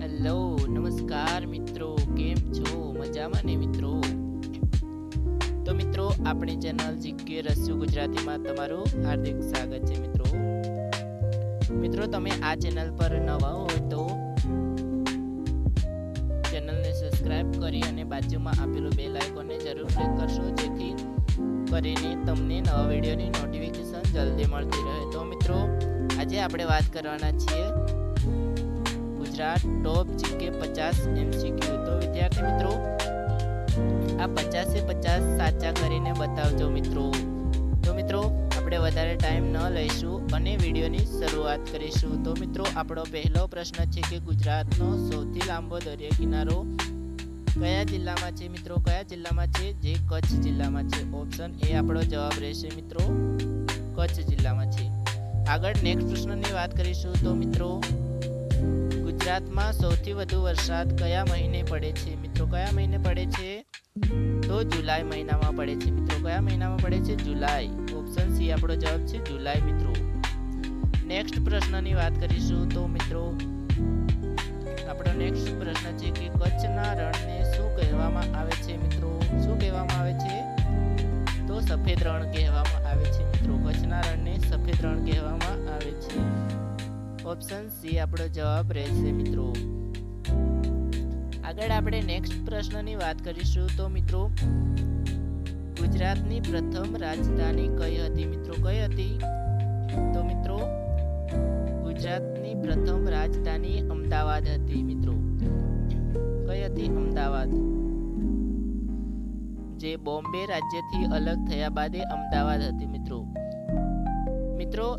Hello નમસ્કાર મિત્રો. કેમ છો? મજામાં ને મિત્રો? તો મિત્રો, આપણી ચેનલ જીકે રસ્યુ ગુજરાતીમાં તમારું હાર્દિક સ્વાગત છે મિત્રો. મિત્રો, તમે આ ચેનલ પર નવા હો તો ચેનલને સબસ્ક્રાઇબ કરી અને બાજુમાં આપેલું બેલ આઇકોનને જરૂર ક્લિક કરશો, જેથી કરીને તમને નવા વિડીયોની નોટિફિકેશન જલ્દી મળતી રહે. તો મિત્રો આજે આપણે વાત કરવાના છીએ ગુજરાત ટોપ જીકે પચાસ એમસીક્યુ. તો વિદ્યાર્થી મિત્રો, આ પચાસે પચાસ સાચા કરીને બતાવજો મિત્રો. તો મિત્રો, આપણે વધારે ટાઈમ ન લઈશું અને વિડીયોની શરૂઆત કરીશું. તો મિત્રો, આપણો પહેલો પ્રશ્ન છે કે ગુજરાતનો સૌથી લાંબો દરિયા કિનારો કયા જિલ્લામાં છે મિત્રો? કયા જિલ્લામાં છે? જે કચ્છ જિલ્લામાં છે. ઓપ્શન એ આપણો જવાબ રહેશે મિત્રો, કચ્છ જિલ્લામાં છે. આગળ નેક્સ્ટ પ્રશ્નની વાત કરીશું તો મિત્રો, ગુજરાતમાં સૌથી વધુ વરસાદ કયા મહિને પડે છે? મિત્રો, કયા મહિને પડે છે? તો જુલાઈ મહિનામાં પડે છે. મિત્રો, કયા મહિનામાં પડે છે? જુલાઈ. ઓપ્શન સી આપણો જવાબ છે જુલાઈ, મિત્રો. નેક્સ્ટ પ્રશ્નની વાત કરીશું તો મિત્રો, આપણો નેક્સ્ટ પ્રશ્ન છે કે કચ્છના રણને શું કહેવામાં આવે છે? મિત્રો, શું કહેવામાં આવે છે? તો સફેદ રણ કહેવામાં આવે છે મિત્રો. કચ્છના રણને સફેદ રણ કહેવામાં આવે છે. ઓપ્શન સી આપણો જવાબ રહેશે મિત્રો. આગળ આપણે નેક્સ્ટ પ્રશ્નની વાત કરીશું. તો મિત્રો, ગુજરાતની પ્રથમ રાજધાની કઈ હતી? મિત્રો, કઈ હતી? તો મિત્રો, ગુજરાતની પ્રથમ રાજધાની અમદાવાદ હતી, મિત્રો. કઈ હતી? અમદાવાદ. જે બોમ્બે રાજ્યથી અલગ થયા બાદ અમદાવાદ હતી, મિત્રો. મિત્રો,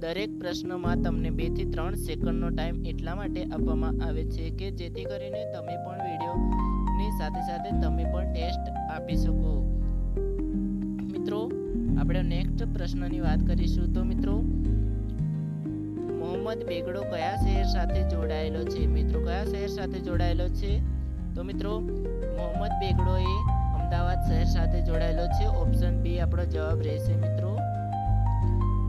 દરેક પ્રશ્નમાં તમને બેથી ત્રણ સેકન્ડનો ટાઈમ એટલા માટે આપવામાં આવે છે કે જેથી કરીને તમે પણ વિડીયોની સાથે સાથે તમે પણ ટેસ્ટ આપી શકો. મિત્રો, આપણે નેક્સ્ટ પ્રશ્નની વાત કરીશું. તો મિત્રો, મોહમ્મદ બેગડો કયા શહેર સાથે જોડાયેલો છે? મિત્રો, કયા શહેર સાથે જોડાયેલો છે? તો મિત્રો, મોહમ્મદ બેગડો એ અમદાવાદ શહેર સાથે જોડાયેલો છે. ઓપ્શન બી આપણો જવાબ રહેશે મિત્રો.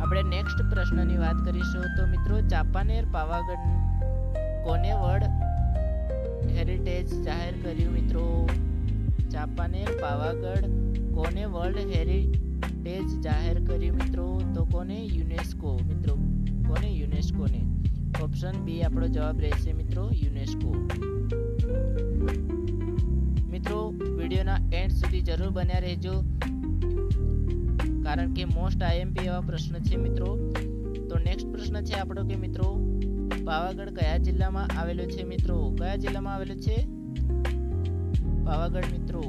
આપણે નેક્સ્ટ પ્રશ્નની વાત કરીશું. તો મિત્રો ચાંપાનેર પાવાગઢ કોને વર્લ્ડ હેરિટેજ જાહેર કર્યું મિત્રો? ચાંપાનેર પાવાગઢ કોને વર્લ્ડ હેરિટેજ જાહેર કર્યું મિત્રો? તો કોને? યુનેસ્કો મિત્રો. કોને? યુનેસ્કોને ઓપ્શન બી આપણો જવાબ રહેશે મિત્રો યુનેસ્કો મિત્રો વિડીયોના એન્ડ સુધી જરૂર બન્યા રહેજો. કારણ કે મોસ્ટ આઈએમપી એવા પ્રશ્ન છે મિત્રો. તો નેક્સ્ટ પ્રશ્ન છે આપણો કે મિત્રો, પાવાગઢ કયા જિલ્લામાં આવેલો છે મિત્રો? કયા જિલ્લામાં આવેલો છે? પાવાગઢ મિત્રો.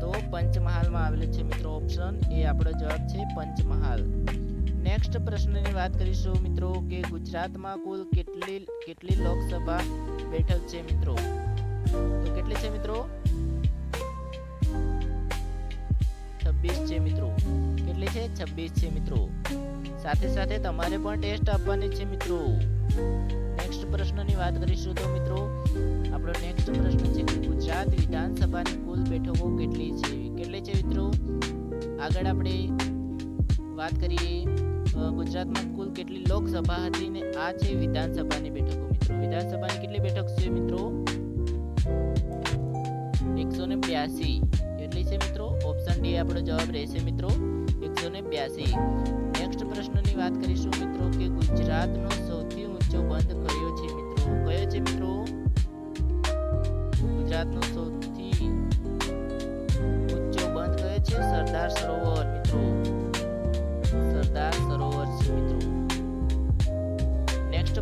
તો પંચમહાલમાં આવેલો છે મિત્રો ઓપ્શન એ આપણો જવાબ છે પંચમહાલ. નેક્સ્ટ પ્રશ્નની વાત કરીશું મિત્રો કે ગુજરાતમાં કુલ કેટલી કેટલી લોકસભા બેઠક છે મિત્રો. તો કેટલી છે મિત્રો? છવ્વીસ છે મિત્રો. કેટલી છે? છવ્વીસ છે મિત્રો. સાથે સાથે તમારે પણ ટેસ્ટ આપવાની છે મિત્રો. નેક્સ્ટ પ્રશ્નની વાત કરીશું તો મિત્રો, આપણો નેક્સ્ટ પ્રશ્ન છે કે ગુજરાત વિધાનસભાની કુલ બેઠકો કેટલી છે? કેટલી છે મિત્રો? આગળ આપણે વાત કરીએ ગુજરાતમાં કુલ કેટલી લોકસભા હતી ને આ છે વિધાનસભાની બેઠકો. વિધાનસભાની કેટલી બેઠક છે મિત્રો? એકસો ને બ્યાસી. કેટલી છે મિત્રો? ઓપ્શન ડી આપણો જવાબ રહેશે મિત્રો. એકસો ને બ્યાસી. નેક્સ્ટ પ્રશ્નની વાત કરીશું મિત્રો કે ગુજરાતનો સૌથી ઊંચો બંધ કયો છે મિત્રો? કયો છે મિત્રો? ગુજરાતનો સૌથી ઊંચો બંધ કયો છે? સરદાર સરોવર મિત્રો.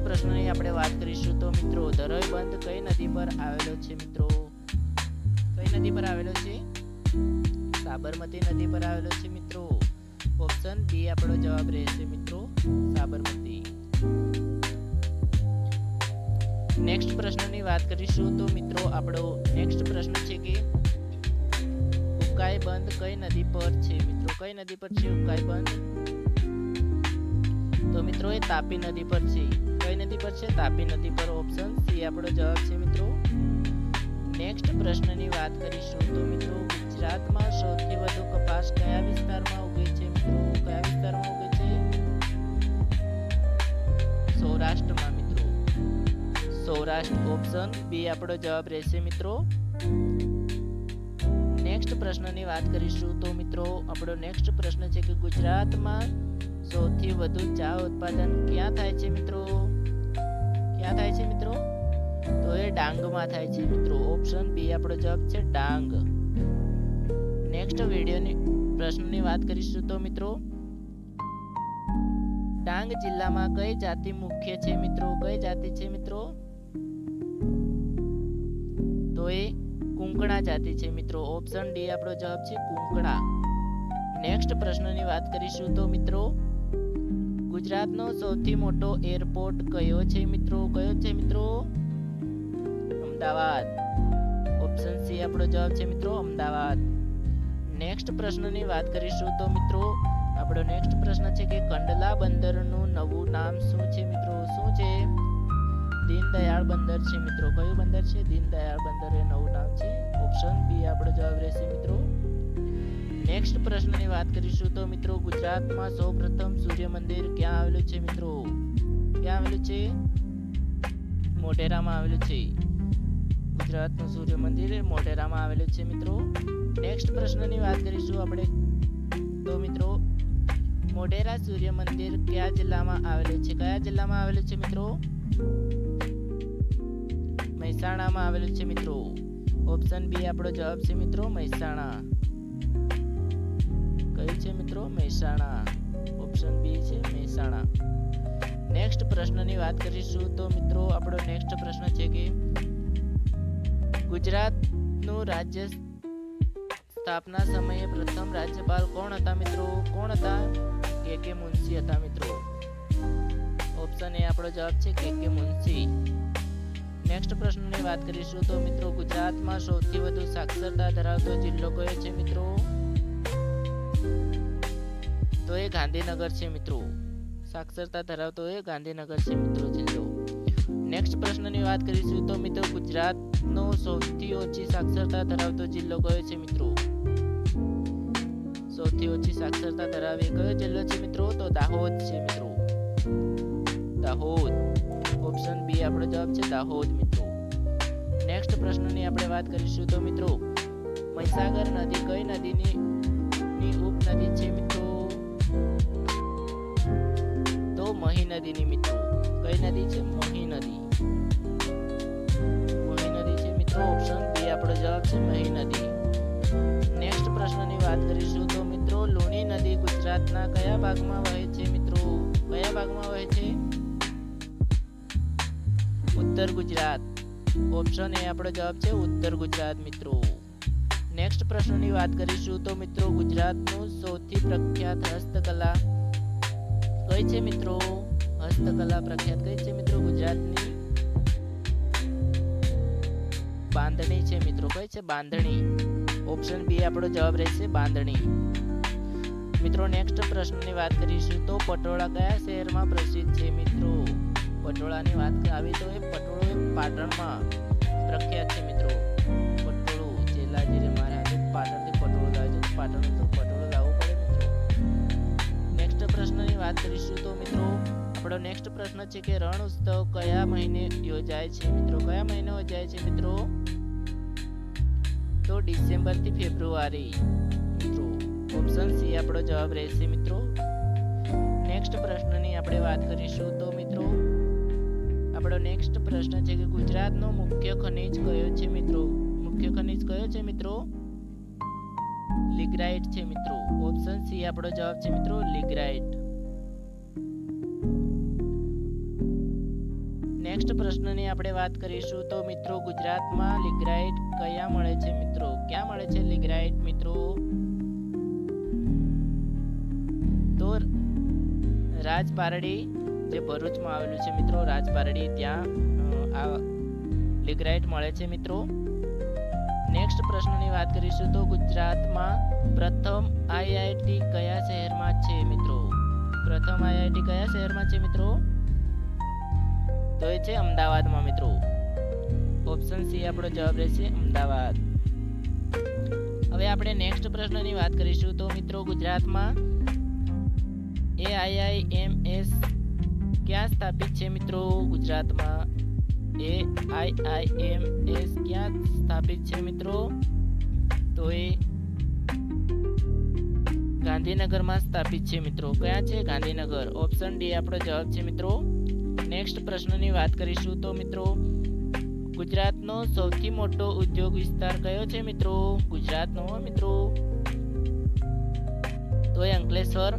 પ્રશ્નની આપણે વાત કરીશું તો મિત્રો ધરોઈ બંધ કઈ નદી પર આવેલો છે મિત્રો? કઈ નદી પર આવેલો છે? સાબરમતી નદી પર આવેલો છે મિત્રો. ઓપ્શન બી આપણો જવાબ રહેશે મિત્રો, સાબરમતી. નેક્સ્ટ પ્રશ્નની વાત કરીશું તો મિત્રો, આપણો નેક્સ્ટ પ્રશ્ન છે કે, ઉકાઈ બંધ કઈ નદી પર છે મિત્રો? કઈ નદી પર છે ઉકાઈ બંધ? તો મિત્રો, એ તાપી નદી પર છે. કઈ નદી પર છે, તાપી નદી પર ઓપ્શન સી આપણો જવાબ છે મિત્રો. નેક્સ્ટ પ્રશ્નની વાત કરીશું તો મિત્રો, ગુજરાતમાં સૌથી વધુ કપાસ કયા વિસ્તારમાં ઉગે છે? મિત્રો, કયા વિસ્તારમાં ઉગે છે? સૌરાષ્ટ્રમાં મિત્રો. સૌરાષ્ટ્ર ઓપ્શન બી આપણો જવાબ રહેશે મિત્રો. નેક્સ્ટ પ્રશ્નની વાત કરીશું તો મિત્રો, આપણો નેક્સ્ટ પ્રશ્ન છે કે ગુજરાતમાં સૌથી વધુ ચા ઉત્પાદન ક્યાં થાય છે મિત્રો? ક્યાં થાય છે મિત્રો? તો એ ડાંગમાં થાય છે મિત્રો. ઓપ્શન બી આપણો જવાબ છે ડાંગ. નેક્સ્ટ વિડીયોની, પ્રશ્નની વાત કરીશું તો મિત્રો. ડાંગ જિલ્લામાં કઈ જાતિ મુખ્ય છે મિત્રો? કઈ જાતિ છે મિત્રો? તો એ કુંકણા જાતિ છે મિત્રો. ઓપ્શન ડી આપણો જવાબ છે કુંકણા. નેક્સ્ટ પ્રશ્નની વાત કરીશું તો મિત્રો. ગુજરાતનો સૌથી મોટો એરપોર્ટ કયો છે મિત્રો? કયો છે મિત્રો? અમદાવાદ. ઓપ્શન સી આપણો જવાબ છે મિત્રો અમદાવાદ. નેક્સ્ટ પ્રશ્નની વાત કરીશું તો મિત્રો, આપણો નેક્સ્ટ પ્રશ્ન છે કે કંડલા બંદરનું નવું નામ શું છે મિત્રો? શું છે? દીનદયાળ બંદર છે મિત્રો. કયું બંદર છે? દીનદયાળ બંદર એ નવું નામ છે. ઓપ્શન બી આપણો જવાબ રહેશે મિત્રો. નેક્સ્ટ પ્રશ્નની વાત કરીશું તો મિત્રો, ગુજરાતમાં સૌપ્રથમ સૂર્ય મંદિર ક્યાં આવેલું છે મિત્રો? ક્યાં આવેલું છે? મોઢેરામાં આવેલું છે. ગુજરાતનું સૂર્ય મંદિર મોઢેરામાં આવેલું છે મિત્રો. નેક્સ્ટ પ્રશ્નની વાત કરીશું આપણે. તો મિત્રો, મોઢેરા સૂર્ય મંદિર કયા જિલ્લામાં આવેલું છે? કયા જિલ્લામાં આવેલું છે મિત્રો? મહેસાણામાં આવેલું છે મિત્રો. ઓપ્શન બી આપણો જવાબ છે મિત્રો, મહેસાણા. કયું છે મિત્રો, મહેસાણા ઓપ્શન બી છે, મહેસાણા. નેક્સ્ટ પ્રશ્નની વાત કરીશું તો મિત્રો, આપણો નેક્સ્ટ પ્રશ્ન છે કે ગુજરાતનું રાજ્ય સ્થાપના સમયે પ્રથમ રાજ્યપાલ કોણ હતા મિત્રો? કોણ હતા? કે કે મુનશી હતા મિત્રો. ઓપ્શન એ આપણો જવાબ છે કે કે મુનશી. નેક્સ્ટ પ્રશ્નની વાત કરીશું તો મિત્રો, ગુજરાતમાં સૌથી વધુ સાક્ષરતા ધરાવતો જિલ્લો કયો છે મિત્રો? તો એ ગાંધીનગર છે મિત્રો. સાક્ષરતા ધરાવતો એ ગાંધીનગર છે મિત્રો જિલ્લો. નેક્સ્ટ પ્રશ્નની વાત કરીશું તો મિત્રો ગુજરાતનો સૌથી ઓછી સાક્ષરતા ધરાવતો જિલ્લો કયો છે મિત્રો? સૌથી ઓછી સાક્ષરતા ધરાવે કયો જિલ્લો છે મિત્રો? તો દાહોદ છે મિત્રો. દાહોદ. ઓપ્શન બી આપણો જવાબ છે દાહોદ મિત્રો. નેક્સ્ટ પ્રશ્નની આપણે વાત કરીશું તો મિત્રો, મહીસાગર નદી કઈ નદીની ઉપનદી છે મિત્રો? મહી નદીની મિત્રો કઈ નદી છે મહી નદી મહી નદી છે મિત્રો ઓપ્શન બી આપણો જવાબ છે મહી નદી નેક્સ્ટ પ્રશ્નની વાત કરીશું તો મિત્રો લુણી નદી ગુજરાતના કયા ભાગમાં વહે છે મિત્રો કયા ભાગમાં વહે છે ઉત્તર ગુજરાત ઓપ્શન એ આપણો જવાબ છે ઉત્તર ગુજરાત મિત્રો નેક્સ્ટ પ્રશ્નની વાત કરીશું તો મિત્રો ગુજરાતનું સૌથી પ્રખ્યાત હસ્તકલા કઈ છે મિત્રો? હસ્તકલા પ્રખ્યાત કઈ છે મિત્રો ગુજરાતની. બાંધણી છે મિત્રો, કઈ છે બાંધણી? ઓપ્શન બી આપણો જવાબ રહેશે બાંધણી. મિત્રો નેક્સ્ટ પ્રશ્નની વાત કરીશું તો પટોળા કયા શહેરમાં પ્રસિદ્ધ છે મિત્રો? પટોળાની વાત આવી તો એ પટોળો એ પાટણમાં પ્રખ્યાત છે મિત્રો. પટોળું જેલા જે મારા આજે પાટણથી પટોળું લાવે પાટણ તો પટોળું પ્રશ્નની વાત કરીશું તો મિત્રો, આપણો નેક્સ્ટ પ્રશ્ન છે કે રણ ઉત્સવ કયા મહિને યોજાય છે? મિત્રો, કયા મહિને યોજાય છે મિત્રો? તો ડિસેમ્બરથી ફેબ્રુઆરી. મિત્રો ઓપ્શન સી આપણો જવાબ રહેશે મિત્રો. નેક્સ્ટ પ્રશ્નની આપણે વાત કરીશું તો મિત્રો, આપણો નેક્સ્ટ પ્રશ્ન છે કે ગુજરાતનો મુખ્ય ખનિજ કયો છે મિત્રો? મુખ્ય ખનિજ કયો છે મિત્રો? લિગ્રાઇટ છે મિત્રો. ઓપ્શન સી આપણો જવાબ છે મિત્રો, લિગ્રાઇટ. નેક્સ્ટ પ્રશ્નની આપણે વાત કરીશું તો મિત્રો ગુજરાતમાં લિગ્રાઇટ કયા મળે છે મિત્રો? ક્યાં મળે છે લિગ્રાઇટ મિત્રો? તો રાજપારડી જે ભરૂચમાં આવેલું છે મિત્રો, રાજપારડી ત્યાં આ લિગ્રાઇટ મળે છે મિત્રો. નેક્સ્ટ પ્રશ્નની વાત કરીશું તો ગુજરાતમાં પ્રથમ આઈઆઈટી કયા શહેરમાં છે મિત્રો? પ્રથમ આઈઆઈટી કયા શહેરમાં છે મિત્રો? તો એ છે અમદાવાદમાં મિત્રો. ઓપ્શન સી આપણો જવાબ રહેશે અમદાવાદ. હવે આપણે નેક્સ્ટ પ્રશ્નની વાત કરીશું. તો મિત્રો ગુજરાતમાં એઆઈઆઈએમએસ ક્યાં સ્થાપિત છે મિત્રો? ગુજરાતમાં એ આઈ આઈ એમ એસ ક્યાં સ્થાપિત છે મિત્રો? તો એ ગાંધીનગરમાં સ્થાપિત છે મિત્રો. કયા છે ગાંધીનગર? ઓપ્શન ડી આપણો જવાબ છે મિત્રો. નેક્સ્ટ પ્રશ્નની વાત કરીશું તો મિત્રો, ગુજરાતનો સૌથી મોટો ઉદ્યોગ વિસ્તાર કયો છે મિત્રો? ગુજરાતનો મિત્રો. તો એ અંકલેશ્વર,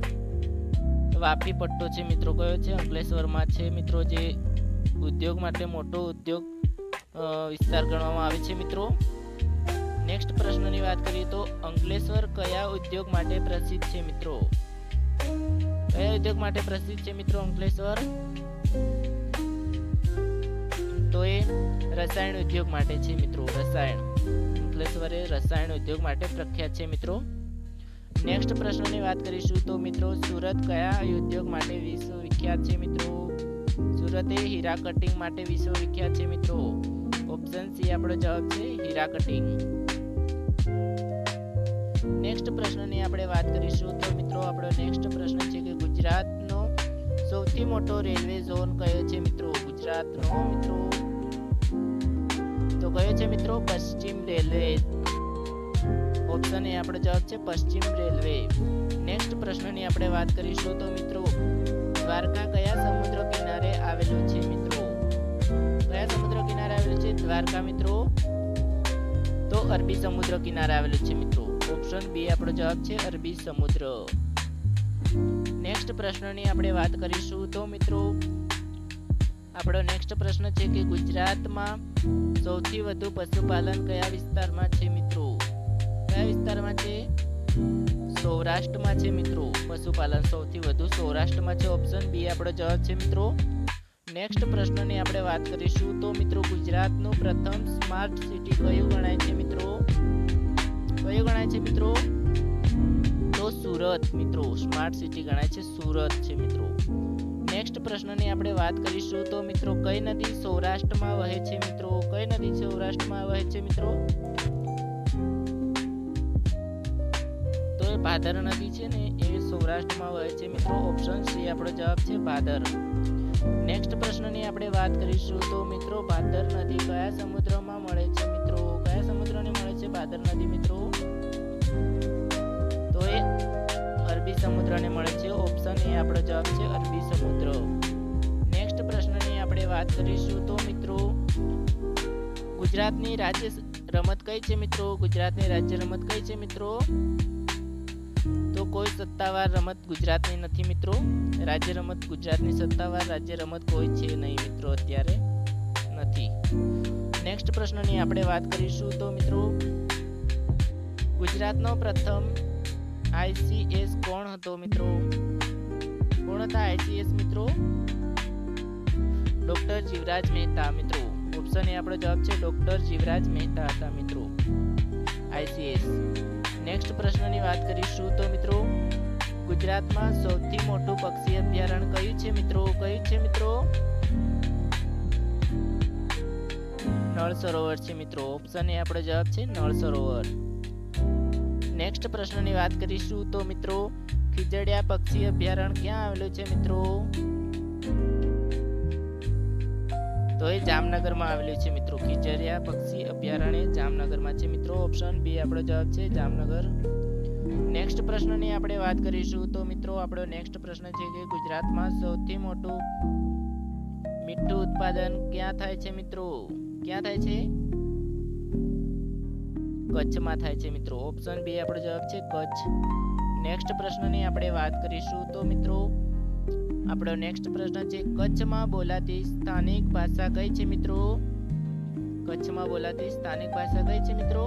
વાપી પટ્ટો છે મિત્રો, કયો છે? અંકલેશ્વરમાં છે મિત્રો જે ઉદ્યોગ માટે મોટો ઉદ્યોગ વિસ્તાર ગણવામાં આવે છે મિત્રો. નેક્સ્ટ પ્રશ્નની વાત કરીએ તો અંકલેશ્વર કયા ઉદ્યોગ માટે પ્રસિદ્ધ છે મિત્રો? કયા ઉદ્યોગ માટે પ્રસિદ્ધ છે મિત્રો અંકલેશ્વર? તો એ રસાયણ ઉદ્યોગ માટે છે મિત્રો, રસાયણ. અંકલેશ્વર એ રસાયણ ઉદ્યોગ માટે પ્રખ્યાત છે મિત્રો. નેક્સ્ટ પ્રશ્નની વાત કરીશું તો મિત્રો, સુરત કયા ઉદ્યોગ માટે વિશ્વ વિખ્યાત છે મિત્રો? સુરત એ હીરા કટિંગ માટે વિશ્વ વિખ્યાત છે મિત્રો. ઓપ્શન સી આપણો જવાબ છે હીરા કટિંગ. નેક્સ્ટ પ્રશ્નની આપણે વાત કરીશું તો મિત્રો, આપણો નેક્સ્ટ પ્રશ્ન છે કે ગુજરાતનો સૌથી મોટો રેલવે ઝોન કયો છે મિત્રો? ગુજરાતનો, મિત્રો. તો કયો છે મિત્રો પશ્ચિમ રેલવે. ઓપ્શન એ આપણો જવાબ છે પશ્ચિમ રેલવે. નેક્સ્ટ પ્રશ્નની આપણે વાત કરીશું તો મિત્રો, દ્વારકા કયા સમુદ્ર કિનારે આવેલું છે મિત્રો? કયા સમુદ્ર કિનારે આવેલું છે દ્વારકા મિત્રો? તો અરબી સમુદ્ર કિનારે આવેલું છે મિત્રો. ઓપ્શન બી આપણો જવાબ છે અરબી સમુદ્ર. નેક્સ્ટ પ્રશ્નની આપણે વાત કરીશું તો મિત્રો આપણો નેક્સ્ટ પ્રશ્ન છે કે ગુજરાતમાં સૌથી વધુ પશુપાલન કયા વિસ્તારમાં છે મિત્રો? કયા વિસ્તારમાં છે? સૌરાષ્ટ્રમાં છે મિત્રો. પશુપાલન સૌથી વધુ સૌરાષ્ટ્રમાં છે. ઓપ્શન બી આપણો જવાબ છે મિત્રો. નેક્સ્ટ પ્રશ્નની આપણે વાત કરીશું તો મિત્રો ગુજરાતનું પ્રથમ સ્માર્ટ સિટી કયું ગણાય છે મિત્રો? કયું ગણાય છે મિત્રો? તો સુરત મિત્રો. સ્માર્ટ સિટી ગણાય છે. સુરત છે મિત્રો. નેક્સ્ટ પ્રશ્નની આપણે વાત કરીશું તો મિત્રો કઈ નદી સૌરાષ્ટ્રમાં વહે છે મિત્રો? કઈ નદી સૌરાષ્ટ્રમાં વહે છે મિત્રો? તો એ ભાદર નદી છે ને, એ સૌરાષ્ટ્રમાં વહે છે મિત્રો. ઓપ્શન સી આપણો જવાબ છે ભાદર. નેક્સ્ટ પ્રશ્નની આપણે વાત કરીશું તો મિત્રો, ભાદર નદી કયા સમુદ્રમાં મળે છે મિત્રો? કયા સમુદ્રને મળે છે ભાદર નદી મિત્રો? તો એ અરબી સમુદ્રને મળે છે. ઓપ્શન એ આપણો જવાબ છે અરબી સમુદ્ર. નેક્સ્ટ પ્રશ્નની આપણે વાત કરીશું તો મિત્રો, ગુજરાતની રાજ્ય રમત કઈ છે મિત્રો? ગુજરાતની રાજ્ય રમત કઈ છે મિત્રો? તો કોઈ સત્તાવાર રમત ગુજરાતની નથી મિત્રો. રાજ્ય રમત ગુજરાતની સત્તાવાર, રાજ્ય રમત કોઈ છે નહીં મિત્રો અત્યારે. નથી. નેક્સ્ટ પ્રશ્નની આપણે વાત કરીશું તો મિત્રો, ગુજરાતનો પ્રથમ આઈસીએસ કોણ હતો મિત્રો? કોણ હતા આઈસીએસ મિત્રો? ડોક્ટર જીવરાજ મહેતા મિત્રો. ઓપ્શન એ આપણો જવાબ છે ડોક્ટર જીવરાજ મહેતા હતા મિત્રો. આઈસીએસ. નેક્સ્ટ પ્રશ્નની વાત કરીશું તો મિત્રો, ગુજરાતમાં સૌથી મોટું પક્ષી અભયારણ્ય કયું છે મિત્રો? કયું છે મિત્રો? નળ સરોવર છે મિત્રો. ઓપ્શન એ આપણો જવાબ છે નળ સરોવર. નેક્સ્ટ પ્રશ્નની વાત કરીશું તો મિત્રો, ખીજડિયા પક્ષી અભયારણ્ય ક્યાં આવેલું છે મિત્રો? તો એ જામનગરમાં આવેલું છે મિત્રો. ખીજડિયા પક્ષી અભયારણ્ય જામનગરમાં છે મિત્રો. ઓપ્શન બી આપણો જવાબ છે જામનગર. નેક્સ્ટ પ્રશ્નની આપણે વાત કરીશું તો મિત્રો, આપણો નેક્સ્ટ પ્રશ્ન છે કે ગુજરાતમાં સૌથી મોટું મીઠું ઉત્પાદન ક્યાં થાય છે મિત્રો? ક્યાં થાય છે? કચ્છમાં થાય છે મિત્રો. ઓપ્શન બી આપણો જવાબ છે કચ્છ. નેક્સ્ટ પ્રશ્નની આપણે વાત કરીશું તો મિત્રો, આપણો નેક્સ્ટ પ્રશ્ન છે કચ્છમાં બોલાતી સ્થાનિક ભાષા કઈ છે મિત્રો? કચ્છમાં બોલાતી સ્થાનિક ભાષા કઈ છે મિત્રો?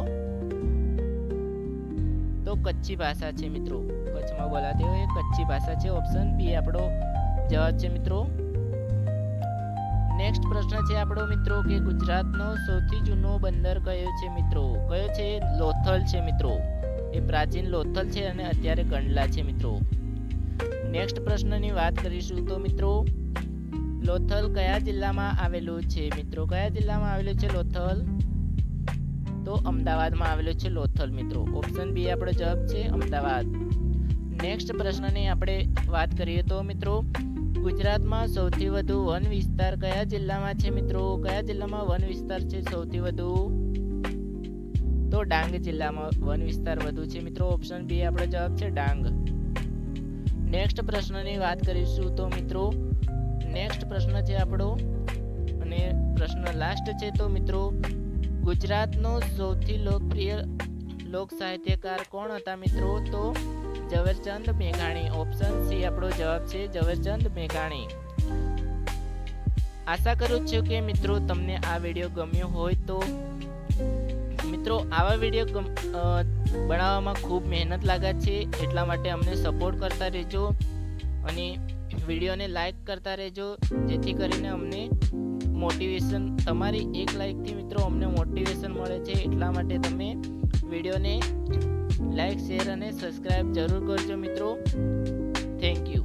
તો કચ્છી ભાષા છે મિત્રો. કચ્છમાં બોલાતી હોય કચ્છી ભાષા છે. ઓપ્શન બી આપણો જવાબ છે મિત્રો. નેક્સ્ટ પ્રશ્ન છે આપણો મિત્રો કે ગુજરાતનો સૌથી જૂનો બંદર કયો છે મિત્રો? કયો છે? લોથલ છે મિત્રો. એ પ્રાચીન લોથલ છે અને અત્યારે કંડલા છે મિત્રો. નેક્સ્ટ પ્રશ્નની વાત કરીશું તો મિત્રો, લોથલ કયા જિલ્લામાં આવેલું છે મિત્રો? કયા જિલ્લામાં આવેલું છે લોથલ? તો અમદાવાદમાં આવેલું છે લોથલ મિત્રો. ઓપ્શન બી આપણો જવાબ છે અમદાવાદ. નેક્સ્ટ પ્રશ્નની આપણે વાત કરીએ તો મિત્રો ગુજરાતમાં સૌથી વધુ વન વિસ્તાર કયા જિલ્લામાં છે મિત્રો? કયા જિલ્લામાં વન વિસ્તાર છે સૌથી વધુ? તો ડાંગ જિલ્લામાં વન વિસ્તાર વધુ છે મિત્રો. ઓપ્શન બી આપણો જવાબ છે ડાંગ. નેક્સ્ટ પ્રશ્નની વાત કરીશું તો મિત્રો નેક્સ્ટ પ્રશ્ન છે આપણો. અને પ્રશ્ન લાસ્ટ છે તો મિત્રો, ગુજરાતનો સૌથી લોકપ્રિય લોક સાહિત્યકાર કોણ હતા મિત્રો? તો ઝવેરચંદ મેઘાણી. ઓપ્શન સી આપણો જવાબ છે ઝવેરચંદ મેઘાણી. આશા કરું છું કે મિત્રો તમને આ વીડિયો ગમ્યો હોય તો મિત્રો આવા વીડિયો બનાવવામાં ખૂબ મહેનત લાગે છે. એટલા માટે અમને સપોર્ટ કરતા રહેજો અને વિડીયોને લાઈક કરતા રહેજો. જેથી કરીને અમને મોટિવેશન તમારી એક લાઈકથી મિત્રો અમને મોટિવેશન મળે છે. એટલા માટે તમે વિડીયોને લાઈક શેર અને સબસ્ક્રાઈબ જરૂર કરજો મિત્રો. Thank you